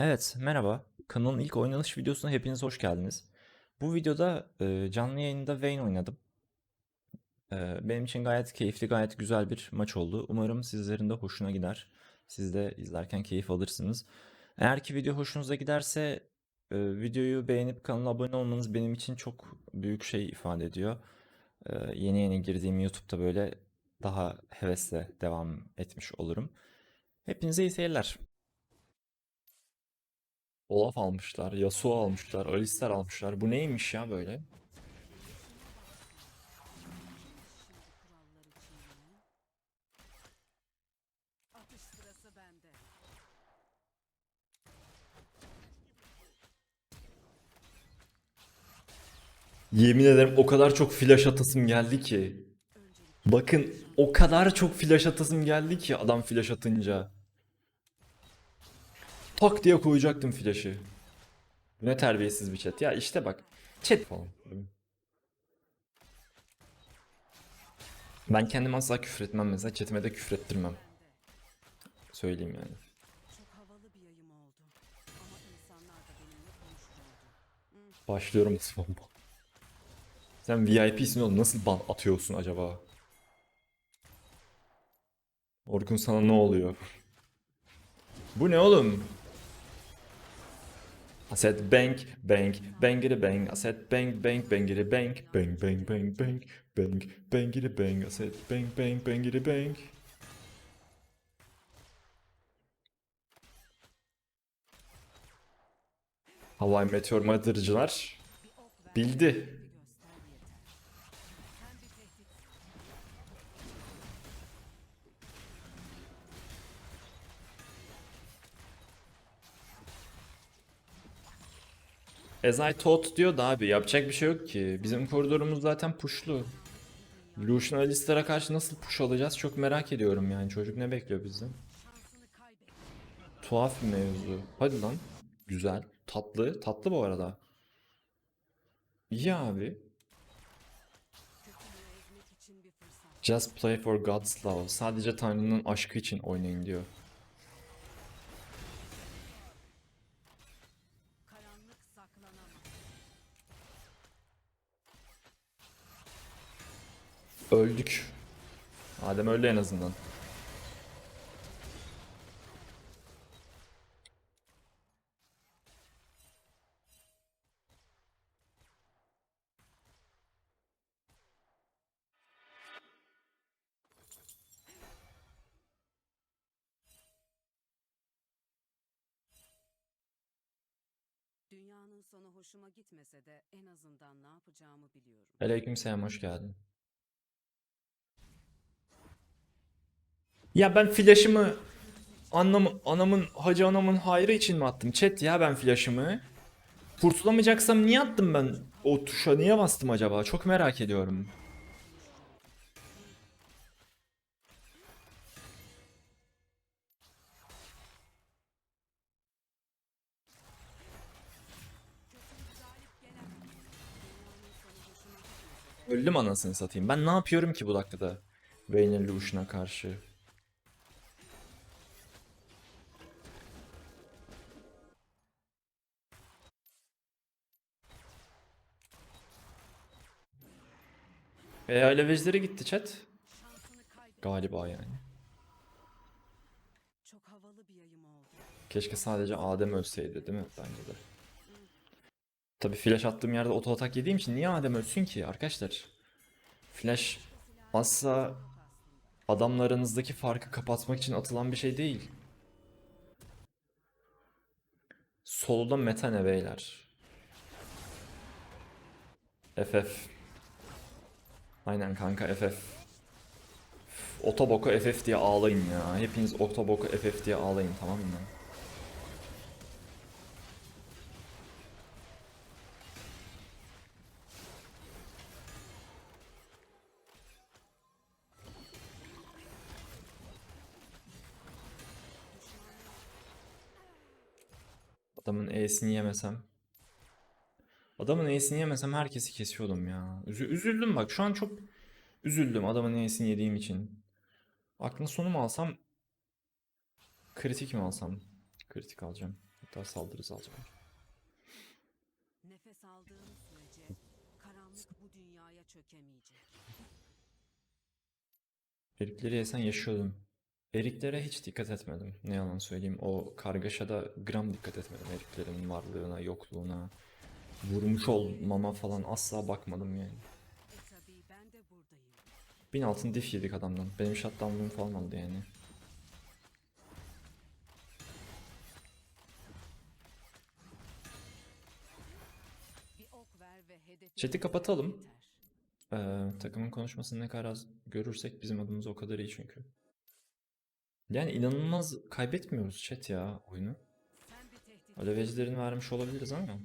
Evet, merhaba. Kanalın ilk oynanış videosuna hepiniz hoş geldiniz. Bu videoda e, canlı yayında Vayne oynadım. E, benim için gayet keyifli, gayet güzel bir maç oldu. Umarım sizlerin de hoşuna gider. Siz de izlerken keyif alırsınız. Eğer ki video hoşunuza giderse e, videoyu beğenip kanala abone olmanız benim için çok büyük şey ifade ediyor. E, yeni yeni girdiğim YouTube'da böyle daha hevesle devam etmiş olurum. Hepinize iyi seyirler. Olaf almışlar, Yasuo almışlar, Alistar almışlar. Bu neymiş ya böyle? Yemin ederim o kadar çok flash atasım geldi ki. Bakın o kadar çok flash atasım geldi ki adam flash atınca. Tak diye koyacaktım flash'ı. Bu ne terbiyesiz bir chat. Ya işte bak. Chat falan. Ben kendim asla küfür etmem mesela. Chatime de küfür ettirmem. Söyleyeyim yani. Başlıyorum Osman Sen VIP'sin oğlum nasıl ban atıyorsun acaba? Orkun sana ne oluyor? Bu ne oğlum? I said bang, bang, bangity bang. I said bang, bang, bangity bang. Bang, bang, bang, bang, bang, bangity bang. I said bang, bang, bangity bang. Hawaii Meteor Mother'cılar bildi. As I thought diyor da abi yapacak bir şey yok ki. Bizim koridorumuz zaten pushlu. Lucian Alistar'a karşı nasıl push alacağız çok merak ediyorum yani. Çocuk ne bekliyor bizden? Tuhaf bir mevzu. Hadi lan. Güzel. Tatlı. Tatlı bu arada. İyi abi. Just play for God's love. Sadece Tanrı'nın aşkı için oynayın diyor. Öldük. Adem öldü en azından. Dünyanın sonu hoşuma gitmese de en azından ne yapacağımı biliyorum. Aleykümselam hoş geldin. Ya ben flash'ımı anam, anamın hacı anamın hayrı için mi attım? Chat ya ben flash'ımı. Kurtulamayacaksam niye attım ben? O tuşa niye bastım acaba? Çok merak ediyorum. Öldüm anasını satayım. Ben ne yapıyorum ki bu dakikada? Vayne'in Lucian'a karşı. E Alevizleri gitti chat. Galiba yani. Keşke sadece Adem ölseydi değil mi? Bence de. Tabi flash attığım yerde oto atak yediğim için niye Adem ölsün ki arkadaşlar? Flash asla adamlarınızdaki farkı kapatmak için atılan bir şey değil. Solo'da meta ne beyler? FF. Aynen kanka FF. Otoboko FF diye ağlayın ya. Hepiniz Otoboko FF diye ağlayın tamam mı? Adamın E'sini yemesem. Adamın E'sini yemesem herkesi kesiyordum ya. Üzü- üzüldüm bak şu an çok üzüldüm adamın E'sini yediğim için. Aklına sonu mu alsam? Kritik mi alsam? Kritik alacağım. Hatta saldırırız alacağım. Nefes aldığım sürece karanlık bu dünyaya çökemeyecek. Erikleri yesen yaşıyordum. Eriklere hiç dikkat etmedim. Ne yalan söyleyeyim. O kargaşada gram dikkat etmedim. Eriklerin varlığına, yokluğuna, vurmuş olmama falan asla bakmadım yani. Bin altın diff yedik adamdan. Benim shutdown'um falan oldu yani. Chat'i kapatalım. Ee, takımın konuşmasını ne kadar az görürsek bizim adımız o kadar iyi çünkü. Yani inanılmaz kaybetmiyoruz chat ya oyunu. Alevecilerini vermiş olabiliriz ama.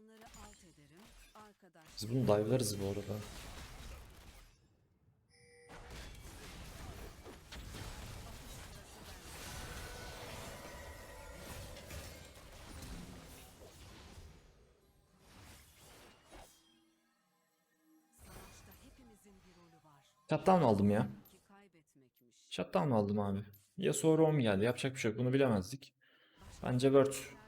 Düşmanları alt ederim. Arkadaş. Biz bunu dive'larız bu arada. Shutdown aldım ya. Shutdown aldım abi. Ya sonra o mu geldi? Yapacak bir şey yok. Bunu bilemezdik. Bence Word.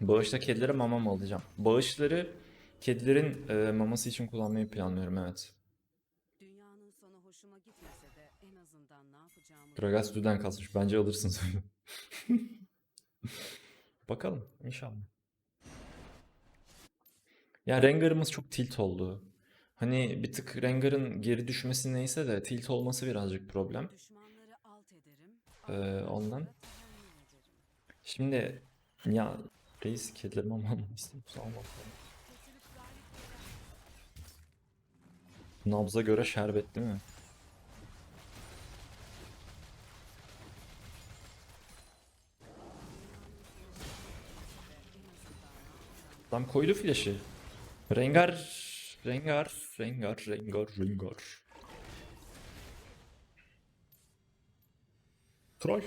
Bağışta kedilere mama mı alacağım? Bağışları kedilerin e, maması için kullanmayı planlıyorum evet. Dünyanın sonu hoşuma gitmese de en azından ne yapacağımı Gragas düden kasmış. Bence alırsın sonra. Bakalım inşallah. Ya Rengar'ımız çok tilt oldu. Hani bir tık Rengar'ın geri düşmesi neyse de tilt olması birazcık problem. Düşmanları alt ederim. Ee, ondan. Şimdi ya reis kedilerimi almam istiyorsan al bakalım. Nabza göre şerbet değil mi? Adam koydu flash'i. Rengar, Rengar, Rengar, Rengar, Rengar. Troll.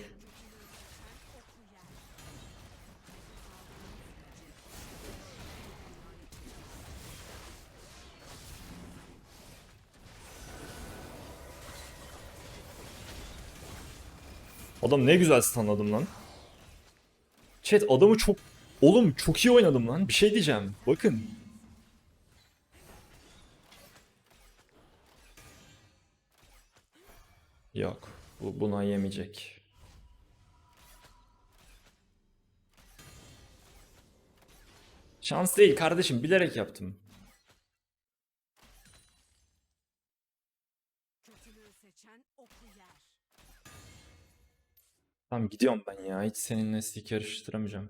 Adam ne güzel stunladım lan. Chat adamı çok... Oğlum çok iyi oynadım lan. Bir şey diyeceğim. Bakın. Yok. Bu buna yemeyecek. Şans değil kardeşim. Bilerek yaptım. Tamam gidiyorum ben ya. Hiç seninle stick yarıştıramayacağım.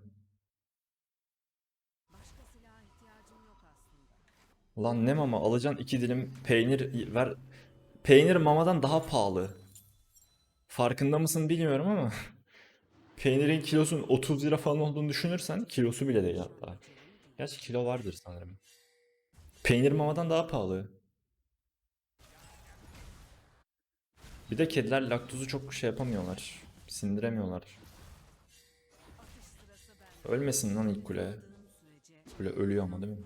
Lan ne mama alacaksın iki dilim peynir ver. Peynir mamadan daha pahalı. Farkında mısın bilmiyorum ama peynirin kilosunun 30 lira falan olduğunu düşünürsen kilosu bile değil hatta. Gerçi kilo vardır sanırım. Peynir mamadan daha pahalı. Bir de kediler laktozu çok şey yapamıyorlar. Sindiremiyorlar. Ölmesin lan ilk kule. Kule ölüyor ama değil mi?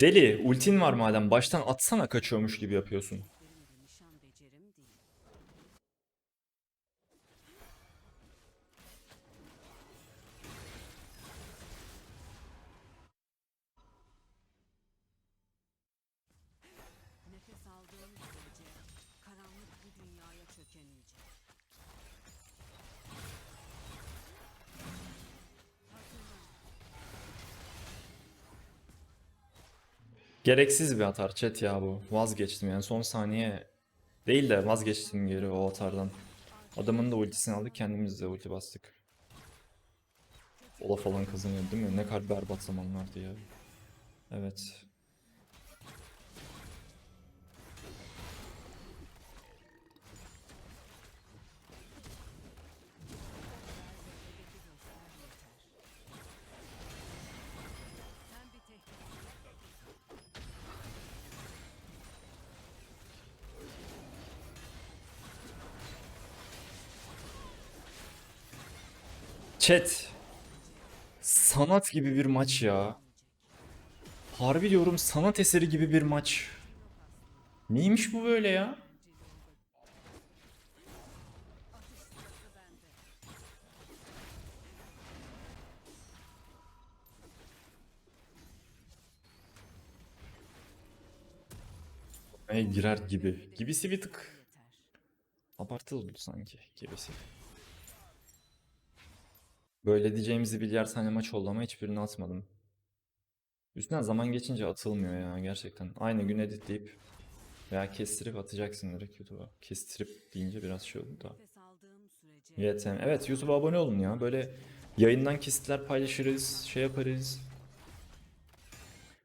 Deli, ultin var madem baştan atsana kaçıyormuş gibi yapıyorsun. Gereksiz bir atar chat ya bu. Vazgeçtim yani son saniye değil de vazgeçtim geri o atardan. Adamın da ultisini aldık kendimiz de ulti bastık. Ola falan kazanıyor değil mi? Ne kadar berbat zamanlardı ya. Evet. Chat. Sanat gibi bir maç ya. Harbi diyorum sanat eseri gibi bir maç. Neymiş bu böyle ya? Girer gibi. Gibisi bir tık abartılı sanki gibisi. Böyle diyeceğimizi bir yer tane maç oldu ama hiçbirini atmadım. Üstünden zaman geçince atılmıyor ya gerçekten. Aynı gün editleyip veya kestirip atacaksın direkt YouTube'a. Kestirip deyince biraz şey oldu da. YTM. Evet YouTube'a abone olun ya. Böyle yayından kesitler paylaşırız, şey yaparız.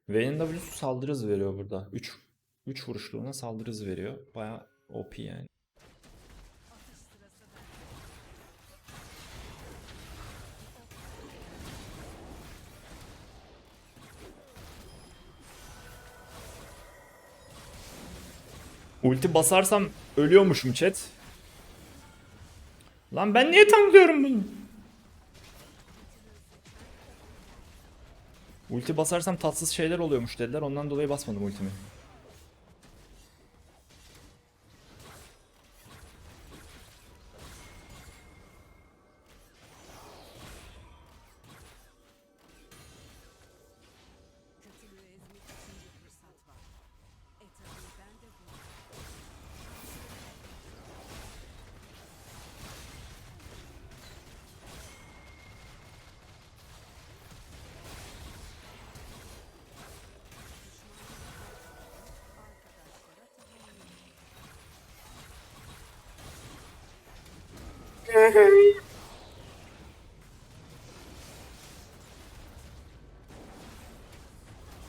W'su saldırı hızı veriyor burada. 3 3 vuruşluğuna saldırı hızı veriyor. Baya OP yani. Ulti basarsam ölüyormuşum chat. Lan ben niye tanklıyorum bunu? Ulti basarsam tatsız şeyler oluyormuş dediler. Ondan dolayı basmadım ultimi.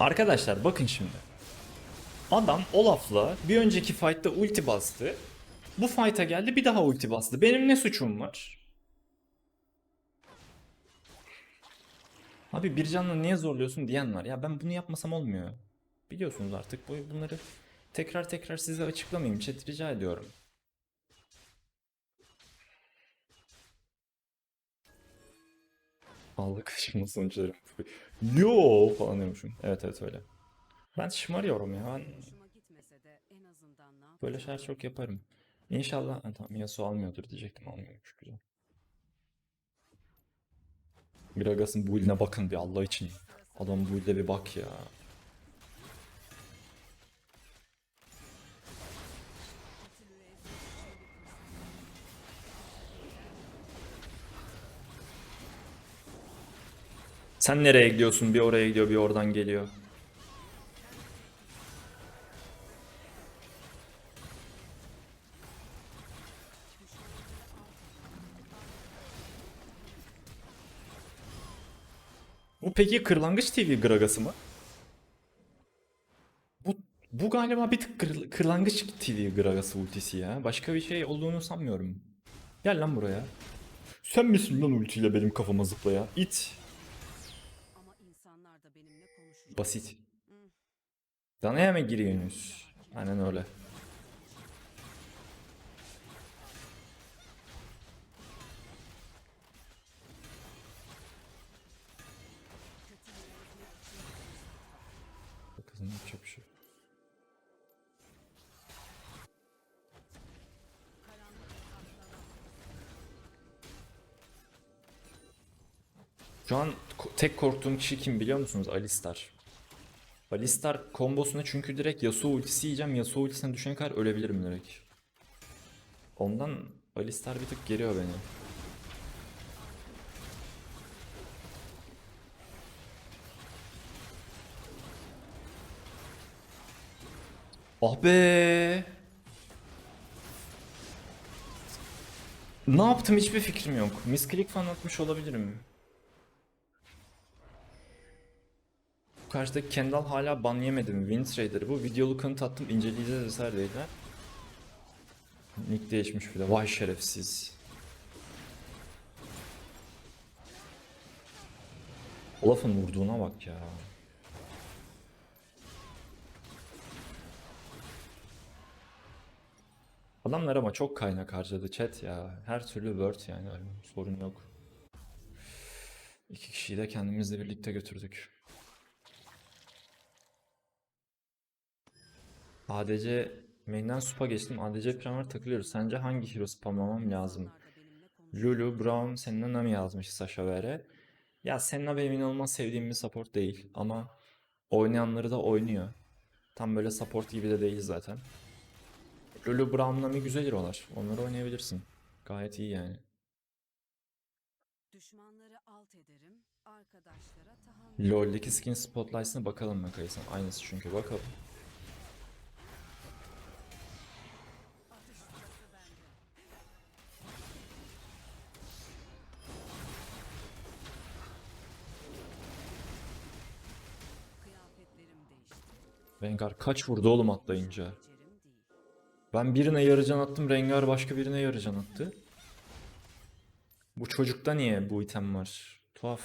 Arkadaşlar bakın şimdi. Adam Olaf'la bir önceki fight'ta ulti bastı. Bu fight'a geldi bir daha ulti bastı. Benim ne suçum var? Abi bir canla niye zorluyorsun diyen var. Ya ben bunu yapmasam olmuyor. Biliyorsunuz artık bu bunları tekrar tekrar size açıklamayayım. Chat rica ediyorum. Allah kaşınma sonuçları. Yo falan diyormuşum. Evet evet öyle. Ben şımarıyorum ya. Ben böyle şeyler çok yaparım. İnşallah ha, tamam Yasuo almıyordur diyecektim almıyormuş güzel. Gragas'ın build'ine bakın bir Allah için. Adam build'e bir bak ya. Sen nereye gidiyorsun? Bir oraya gidiyor, bir oradan geliyor. Bu peki Kırlangıç TV Gragas'ı mı? Bu, bu galiba bir tık kır- Kırlangıç TV Gragas'ı ultisi ya. Başka bir şey olduğunu sanmıyorum. Gel lan buraya. Sen misin lan ultiyle benim kafama zıplayan? İt. Basit. Hmm. Danaya mı giriyorsunuz? Aynen öyle. Kızın yapacak bir şey. Şu an tek korktuğum kişi kim biliyor musunuz? Alistar. Alistar kombosuna çünkü direkt Yasuo ultisi yiyeceğim. Yasuo ultisine düşene kadar ölebilirim direkt. Ondan Alistar bir tık geriyor beni. Ah be. Ne yaptım hiçbir fikrim yok. Misclick falan atmış olabilirim. Karşıdaki Kendall hala ban yemedi mi? Win Trader'ı bu. Videolu kanıt attım. inceleyeceğiz eser dediler. Nick değişmiş bile. Vay şerefsiz. Olaf'ın vurduğuna bak ya. Adamlar ama çok kaynak harcadı chat ya. Her türlü word yani sorun yok. İki kişiyi de kendimizle birlikte götürdük. ADC main'den supa geçtim. ADC primer takılıyoruz. Sence hangi hero spamlamam lazım? Lulu, Braum, Senna Nami yazmış Sasha Vere. Ya Senna benim inanılmaz sevdiğim bir support değil ama oynayanları da oynuyor. Tam böyle support gibi de değil zaten. Lulu, Braum, Nami güzel hero'lar. Onları oynayabilirsin. Gayet iyi yani. Düşmanları alt ederim, arkadaşlara tahammül. LoL'deki skin spotlights'ına bakalım mı Kaysan? Aynısı çünkü bakalım. Rengar kaç vurdu oğlum atlayınca? Ben birine yarıcan attım, Rengar başka birine yarıcan attı. Bu çocukta niye bu item var? Tuhaf.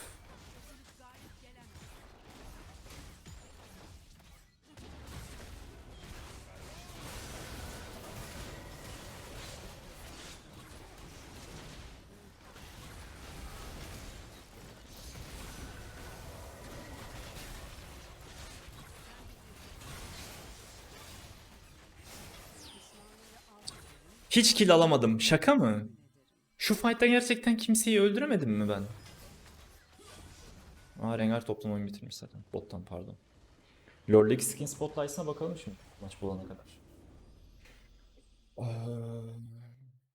Hiç kill alamadım. Şaka mı? Şu fight'ta gerçekten kimseyi öldüremedim mi ben? Aa Rengar toplam oyun bitirmiş zaten. Bottan pardon. LoL'deki skin spotlights'ına bakalım şimdi maç bulana kadar. Aa,